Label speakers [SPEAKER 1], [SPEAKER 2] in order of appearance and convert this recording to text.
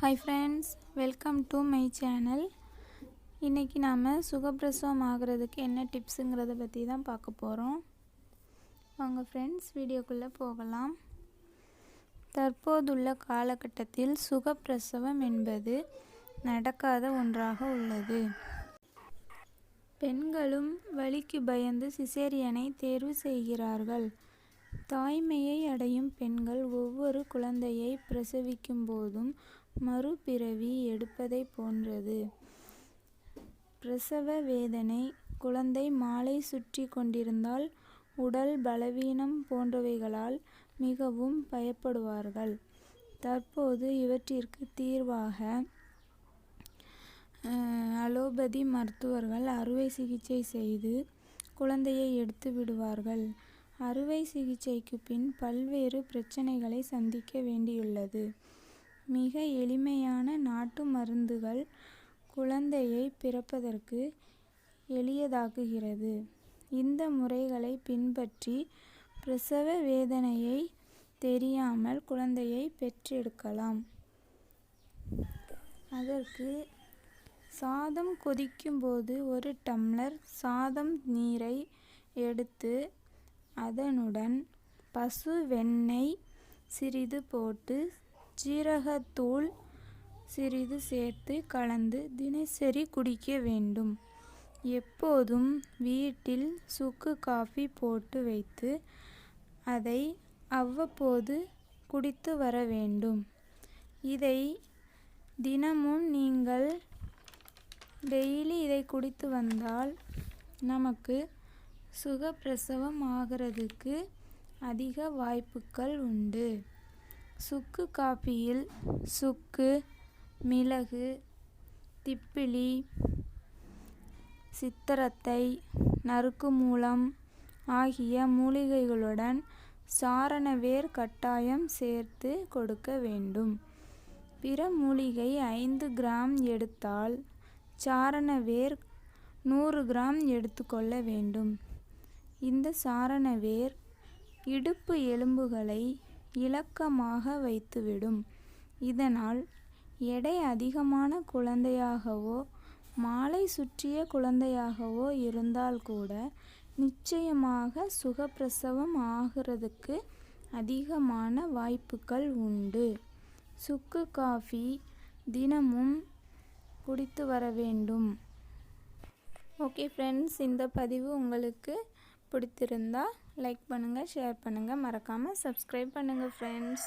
[SPEAKER 1] Hi friends welcome to my channel இன்றைக்கி நாம் சுகப்பிரசவம் ஆகிறதுக்கு என்ன டிப்ஸுங்கிறத பற்றி தான் பார்க்க போகிறோம் வாங்க ஃப்ரெண்ட்ஸ் வீடியோக்குள்ளே போகலாம். தற்போதுள்ள காலகட்டத்தில் சுகப்பிரசவம் என்பது நடக்காத ஒன்றாக உள்ளது. பெண்களும் வலிக்கு பயந்து சிசேரியனை தேர்வு செய்கிறார்கள். தாய்மையை அடையும் பெண்கள் ஒவ்வொரு குழந்தையை பிரசவிக்கும் போதும் மறுபிறவி எடுப்பதை போன்றது. பிரசவ வேதனை குழந்தை மாலை சுற்றி கொண்டிருந்தால் உடல் பலவீனம் போன்றவைகளால் மிகவும் பயப்படுவார்கள். தற்போது இவற்றிற்கு தீர்வாக அலோபதி மருத்துவர்கள் அறுவை சிகிச்சை செய்து குழந்தையை எடுத்து விடுவார்கள். அறுவை சிகிச்சைக்கு பின் பல்வேறு பிரச்சனைகளை சந்திக்க வேண்டியுள்ளது. மிக எளிமையான நாட்டு மருந்துகள் குழந்தையை பிறப்பதற்கு எளியதாக்குகிறது. இந்த முறைகளை பின்பற்றி பிரசவ வேதனையை தெரியாமல் குழந்தையை பெற்றெடுக்கலாம். அதற்கு சாதம் கொதிக்கும்போது ஒரு டம்ளர் சாதம் நீரை எடுத்து அதனுடன் பசு வெண்ணெய் சிறிது போட்டு ஜீரகத்தூள் சிறிது சேர்த்து கலந்து தினசரி குடிக்க வேண்டும். எப்போதும் வீட்டில் சுக்கு காஃபி போட்டு வைத்து அதை அவ்வப்போது குடித்து வர வேண்டும். இதை தினமும் நீங்கள் டெய்லி இதை குடித்து வந்தால் நமக்கு சுகப்பிரசவம் ஆகிறதுக்கு அதிக வாய்ப்புகள் உண்டு. சுக்கு காப்பியில் சுக்கு மிளகு திப்பிலி சித்திரத்தை நறுக்கு மூலம் ஆகிய மூலிகைகளுடன் சாரணவேர் கட்டாயம் சேர்த்து கொடுக்க வேண்டும். பிற மூலிகை ஐந்து கிராம் எடுத்தால் சாரணவேர் நூறு கிராம் எடுத்துக்கொள்ள வேண்டும். இந்த சாரணவேர் இடுப்பு எலும்புகளை இலக்கமாக வைத்துவிடும். இதனால் எடை அதிகமான குழந்தையாகவோ மாலை சுற்றிய குழந்தையாகவோ இருந்தால் கூட நிச்சயமாக சுகப்பிரசவம் ஆகிறதுக்கு அதிகமான வாய்ப்புகள் உண்டு. சுக்கு காஃபி தினமும் குடித்து வர வேண்டும். ஓகே ஃப்ரெண்ட்ஸ் இந்த பதிவு உங்களுக்கு பிடித்திருந்தால் லைக் பண்ணுங்கள் ஷேர் பண்ணுங்கள் மறக்காமல் சப்ஸ்கிரைப் பண்ணுங்கள் ஃப்ரெண்ட்ஸ்